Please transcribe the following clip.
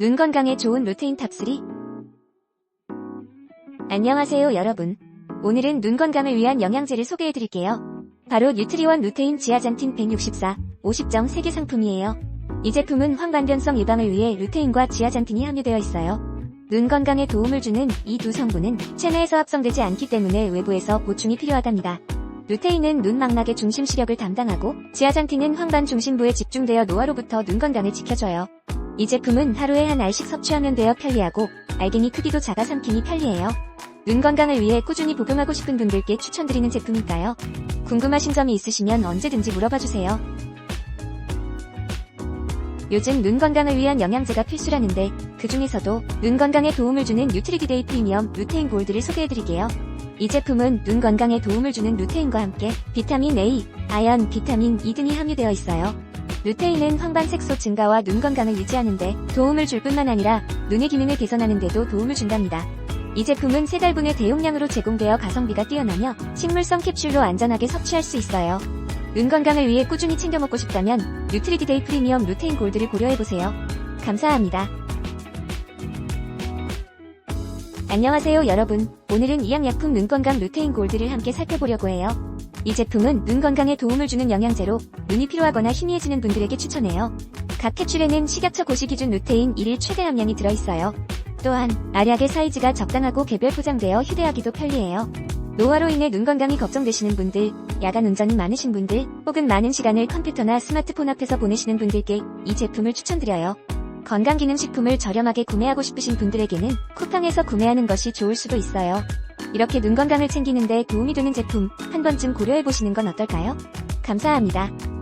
눈 건강에 좋은 루테인 탑3 안녕하세요 여러분. 오늘은 눈 건강을 위한 영양제를 소개해드릴게요. 바로 뉴트리원 루테인 지아잔틴 164 50정 세계 상품이에요. 이 제품은 황반변성 예방을 위해 루테인과 지아잔틴이 함유되어 있어요. 눈 건강에 도움을 주는 이 두 성분은 체내에서 합성되지 않기 때문에 외부에서 보충이 필요하답니다. 루테인은 눈 망막의 중심 시력을 담당하고 지아잔틴은 황반 중심부에 집중되어 노화로부터 눈 건강을 지켜줘요. 이 제품은 하루에 한 알씩 섭취하면 되어 편리하고 알갱이 크기도 작아 삼키니 편리해요. 눈 건강을 위해 꾸준히 복용하고 싶은 분들께 추천드리는 제품이니까요. 궁금하신 점이 있으시면 언제든지 물어봐주세요. 요즘 눈 건강을 위한 영양제가 필수라는데 그 중에서도 눈 건강에 도움을 주는 뉴트리디데이 프리미엄 루테인 골드를 소개해드릴게요. 이 제품은 눈 건강에 도움을 주는 루테인과 함께 비타민 A, 아연, 비타민 E 등이 함유되어 있어요. 루테인은 황반 색소 증가와 눈 건강을 유지하는 데 도움을 줄 뿐만 아니라 눈의 기능을 개선하는 데도 도움을 준답니다. 이 제품은 세 달분의 대용량으로 제공되어 가성비가 뛰어나며 식물성 캡슐로 안전하게 섭취할 수 있어요. 눈 건강을 위해 꾸준히 챙겨 먹고 싶다면 뉴트리디데이 프리미엄 루테인 골드를 고려해보세요. 감사합니다. 안녕하세요 여러분. 오늘은 이양약품 눈 건강 루테인 골드를 함께 살펴보려고 해요. 이 제품은 눈 건강에 도움을 주는 영양제로 눈이 피로하거나 희미해지는 분들에게 추천해요. 각 캡슐에는 식약처 고시 기준 루테인 1일 최대 함량이 들어있어요. 또한 알약의 사이즈가 적당하고 개별 포장되어 휴대하기도 편리해요. 노화로 인해 눈 건강이 걱정되시는 분들, 야간 운전이 많으신 분들, 혹은 많은 시간을 컴퓨터나 스마트폰 앞에서 보내시는 분들께 이 제품을 추천드려요. 건강기능식품을 저렴하게 구매하고 싶으신 분들에게는 쿠팡에서 구매하는 것이 좋을 수도 있어요. 이렇게 눈 건강을 챙기는데 도움이 되는 제품 한 번쯤 고려해보시는 건 어떨까요? 감사합니다.